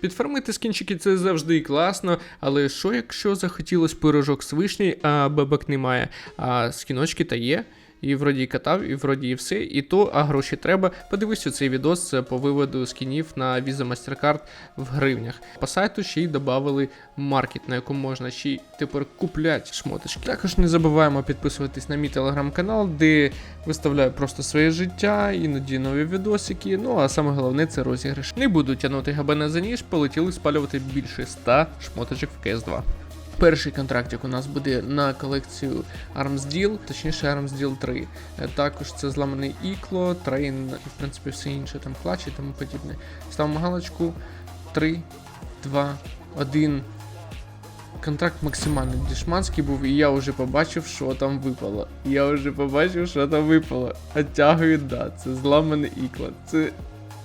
Підфармити скінчики це завжди класно, але що якщо захотілось пирожок з вишні, а бабок немає, а скіночки та є? І вроді катав, і вроді і все. І то, а гроші треба. Подивись у цей відос е, по виводу скінів на Visa MasterCard в гривнях. По сайту ще й додали маркет, на якому можна ще й тепер купляти шмоточки. Також не забуваємо підписуватись на мій телеграм-канал, де виставляю просто своє життя, іноді нові відосики. Ну а саме головне це розіграш. Не буду тягнути габена за ніж, полетіли спалювати більше 100 шмоточок в КС2. Перший контракт, як у нас буде на колекцію Arms Deal, точніше Arms Deal 3. Е, також це зламане ікло, трейн і в принципі все інше, там клач і тому подібне. Ставимо галочку 3, 2, 1. Контракт максимально дешманський був, і я вже побачив, що там випало. Я вже побачив, що там випало. Оттягую, да, це зламане ікло. Це.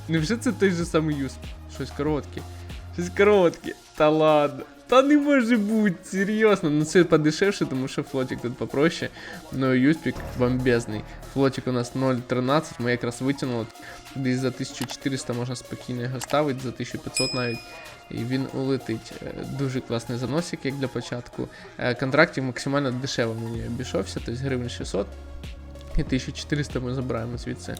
Невже це той же самий юз? Щось коротке. Щось коротке. Та ладно. Та не може бути, серйозно. Ну це подешевше, тому що флотик тут попроще. Ну юспік бомбезний. Флотик у нас 0.13, ми якраз витягнули. Десь за 1400 можна спокійно його ставити, за 1500 навіть. І він улетить. Е, Дуже класний заносик, як для початку. Е, Контрактів максимально дешево мені обійшовся, тобто гривень 600. І 1400 ми забираємо звідси.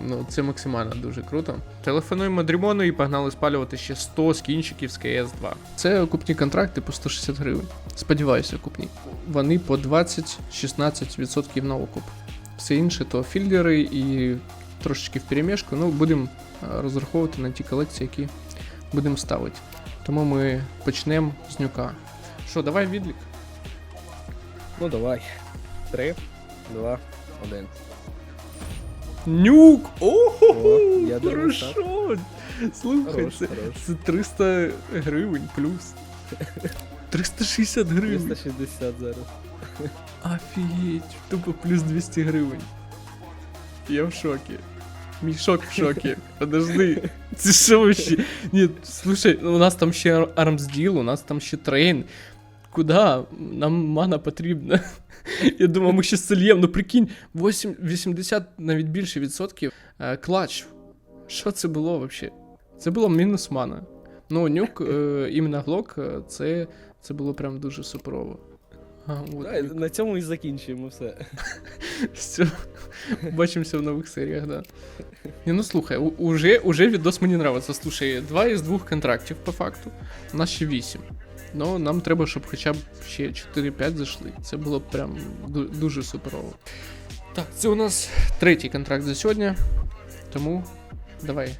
Ну, це максимально дуже круто. Телефонуємо Дрімону і погнали спалювати ще 100 скінчиків з КС 2. Це окупні контракти по 160 гривень. Сподіваюся, окупні. Вони по 20-16% на окуп. Все інше то фільдери і трошечки вперемішку. Ну, будемо е, розраховувати на ті колекції, які будемо ставити. Тому ми почнемо з нюка. Що, давай відлік? Ну давай. Три, два, один. Нюк! Ого! Я Хорошо! Слухай, Хорош, це, хорош. це 300 гривень плюс. 360 гривень. 360 зараз. Офігеть, тупо плюс 200 гривень. Я в шокі. Мій шок в шокі. Подожди. Це що вообще? Ні, слушай, у нас там ще Arms Deal, у нас там ще трейн. Куда? Нам мана потрібна. Я думав, ми ще сольєм, ну прикинь, 8, 80, навіть більше відсотків. е, Клач. Що це було вообще? Це було мінус мана. Ну, нюк, е, іменно глок, е, це, це було прям дуже суперово. А, от, Давай, на цьому і закінчуємо все. Все. Бачимося в нових серіях, да. Ну слухай, уже, уже відос мені нравиться. Слушай, два із двох контрактів по факту. У нас ще вісім. Ну, нам треба, щоб хоча б ще 4-5 зайшли. Це було б прям дуже суперово. Так, це у нас третій контракт за сьогодні. Тому давай.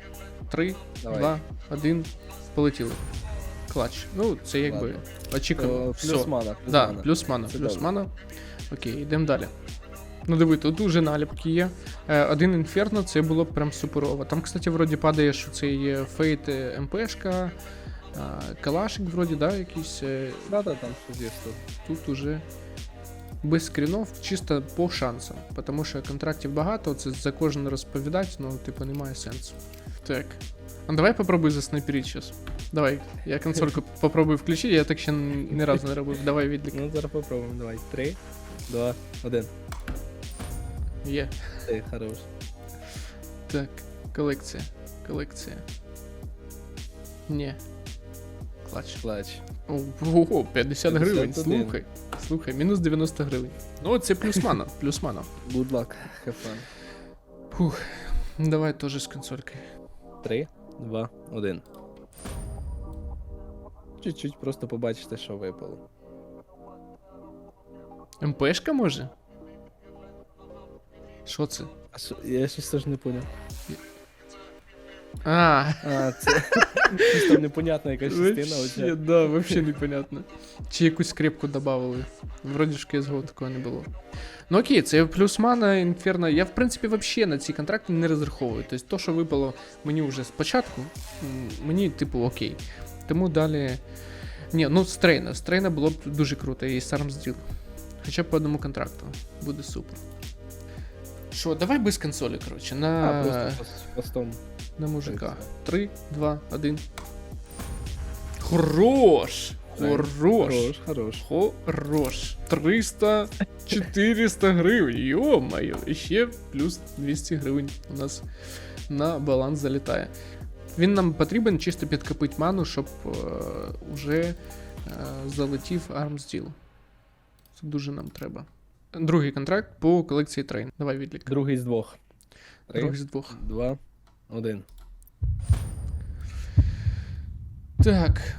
Три, Давай. два, один. Полетіли. Клач. Ну, це якби очікувано. Все. Плюс мана. Плюс Да, мана. плюс мана, Це плюс мана. Окей, йдемо далі. Ну диви, тут уже наліпки є. Е, один інферно, це було б прям суперово. Там, кстати, вроді падає, що це є фейт е, МПшка, калашик, вроді, да, якийсь. е, Да, да, там що. Тут уже без скрінов, чисто по шансам. Тому що контрактів багато, це за кожен розповідати, ну, типу, немає сенсу. Так. А давай попробуй заснайперити зараз. Давай, я консольку попробую включити, я так ще ні разу не робив. Давай відлік. Ну зараз попробуємо. Давай. Три, два, один. Є. Ти, хорош. Так, колекція. Колекція. Ні. Клач. Клач. Ого, 50 гривень. 51. Слухай. Слухай, мінус 90 гривень. Ну, це плюс мана, плюс мана. Good luck. Have fun. Фух. Давай теж з консолькою. Три, два, один. Чуть-чуть просто побачите, що випало. МПшка може? Що це? А що, я щось теж не поняв. А, А, це там непонятна якась частина. вообще, Оця. да, вообще непонятно. Чи якусь скрипку додавали. Вроді ж CSGO такого не було. Ну окей, це плюс мана, інферно. Я, в принципі, вообще на ці контракти не розраховую. Тобто, то, що випало мені вже спочатку, м, мені, типу, окей. Тому далі. Ні, ну з трейна. З трейна було б дуже круто, і Sarms Deal. Хоча б по одному контракту. Буде супер. Що, давай без консолі, коротше, на, А, просто по- постом. На мужика. 3, 2, 1. Хорош! Хорош! Хорош, хорош. Хорош. 300, 400 гривень. Йо-моє. І ще плюс 200 гривень у нас на баланс залітає. Він нам потрібен чисто підкопити ману, щоб е, уже е, залетів Deal. Це дуже нам треба. Другий контракт по колекції трейн. Давай відлік. Другий з двох. Три, Другий з двох. два, один. Так.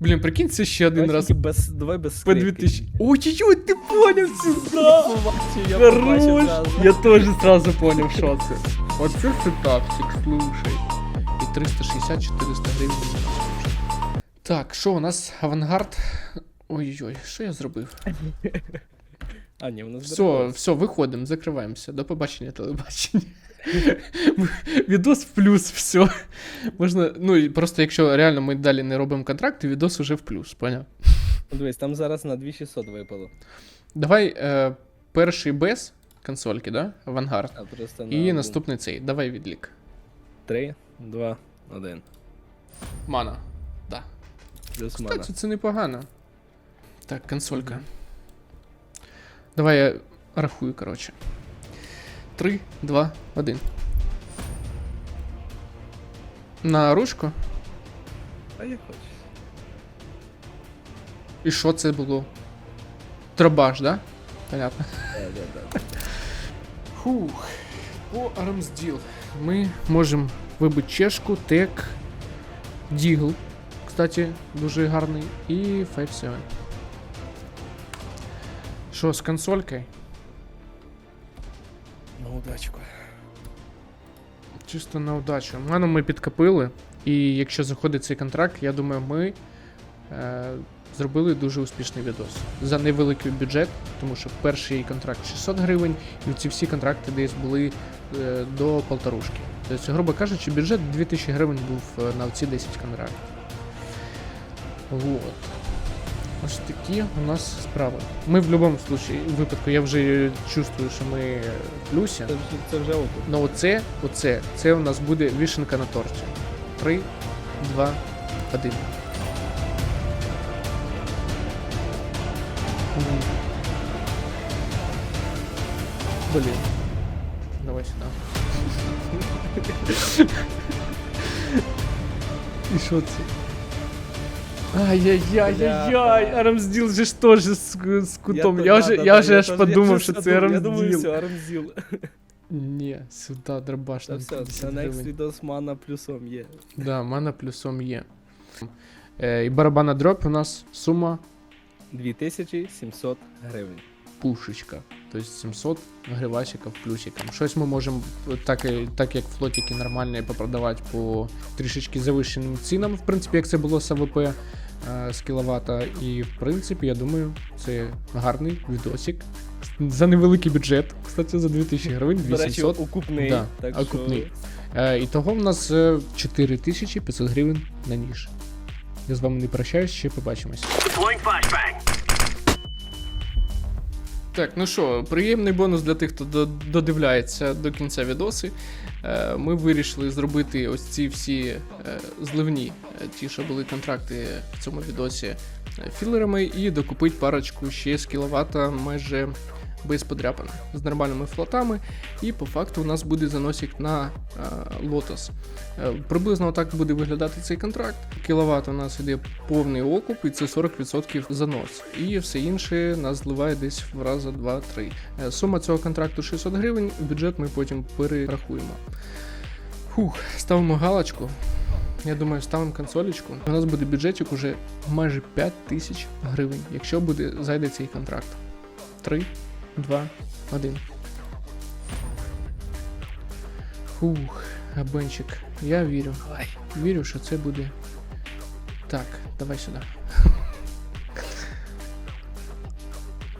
Блін, прикинь, це ще один раз. без, давай без По 2000. Ой-ой-ой, ти поняв! Побачив, я Хорош! Я теж зразу поняв, що це. Оце це тактик, слушай. І 360-400 гривень. Так, що у нас авангард? Ой-ой, що я зробив? А, ні, у нас Все, все, виходимо, закриваємося. До побачення телебачення. Відос в плюс, все. Можна. Ну, просто якщо реально ми далі не робимо контракт, то відос уже в плюс, поняв? Дивись, там зараз на 2600 випало. Давай е, перший без консольки, да? Авангард. А просто на І наступний цей. Давай відлік. 3, 2, 1. Мана. Да. Плюс мана. Кстати, це непогано. Так, консолька. Давай я рахую, коротше. 3, 2, 1. На ручку. А я хочу. І що це було? Дробаш, да? Понятно. Фух. По Armsdeal ми можемо вибити чешку, тек, дігл. Кстати, дуже гарний. І 5-7. Що, з консолькою? На удачку. Чисто на удачу. Ману ми підкопили, і якщо заходить цей контракт, я думаю, ми е, зробили дуже успішний відос. За невеликий бюджет, тому що перший контракт 600 гривень, і ці всі контракти десь були е, до полторушки. Тобто, грубо кажучи, бюджет 2000 гривень був е, на ці 10 контрактів. Вот. Ось такі у нас справи. Ми в будь-якому випадку, я вже чувствую, що ми в плюсі. Це це вже опит. Ну оце, оце, це у нас буде вішенка на торті. Три, два, один. Блін. Давай сюди. І що це? Ай-яй-яй-яй-яй, Бляха. Арамсділ же ж теж з, з кутом. то- Я, да, вже, да, я да, вже аж подумав, що це Я думаю, все, Арамзділ. Ні, сюди дробаш Та на все, 50 на next відос мана плюсом є. Да, мана плюсом є. Е, і барабана дроп у нас сума 2700 гривень. пушечка. Тобто 700 гривасиків плюсиком. Щось ми можемо, так, так як флотики нормальні, попродавати по трішечки завищеним цінам, в принципі, як це було з АВП е, з кіловата. І в принципі, я думаю, це гарний відосик. За невеликий бюджет. Кстати, за 2000 гривень, До речі, 800. окупний. Да, так окупний. Що... і того в нас е, 4500 гривень на ніж. Я з вами не прощаюсь, ще побачимось. Так, ну що, приємний бонус для тих, хто додивляється до кінця відоси. Е, Ми вирішили зробити ось ці всі е, зливні, е, ті, що були контракти в цьому відосі філерами, і докупити парочку ще з кіловата майже без подряпин, з нормальними флотами. І по факту у нас буде заносик на е, лотос. Е, Приблизно так буде виглядати цей контракт. Кіловат у нас іде повний окуп, і це 40% занос. І все інше нас зливає десь в рази 2-3. Е, Сума цього контракту 600 гривень, бюджет ми потім перерахуємо. Фух, ставимо галочку. Я думаю, ставимо консолечку. У нас буде бюджетик уже майже 5 тисяч гривень, якщо буде зайде цей контракт. 3, 2, 1. Фух, Абенчик, я вірю. Вірю, що це буде. Так, давай сюди.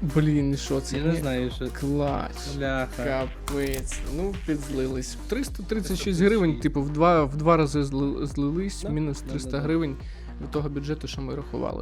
Блін, що це? Я не знаю, що. Клач. Бляха. Капець. Ну, підзлились. 336 гривень, типу, в два, в два рази зли- злились, Да, мінус да, 300 да, да. гривень від того бюджету, що ми рахували.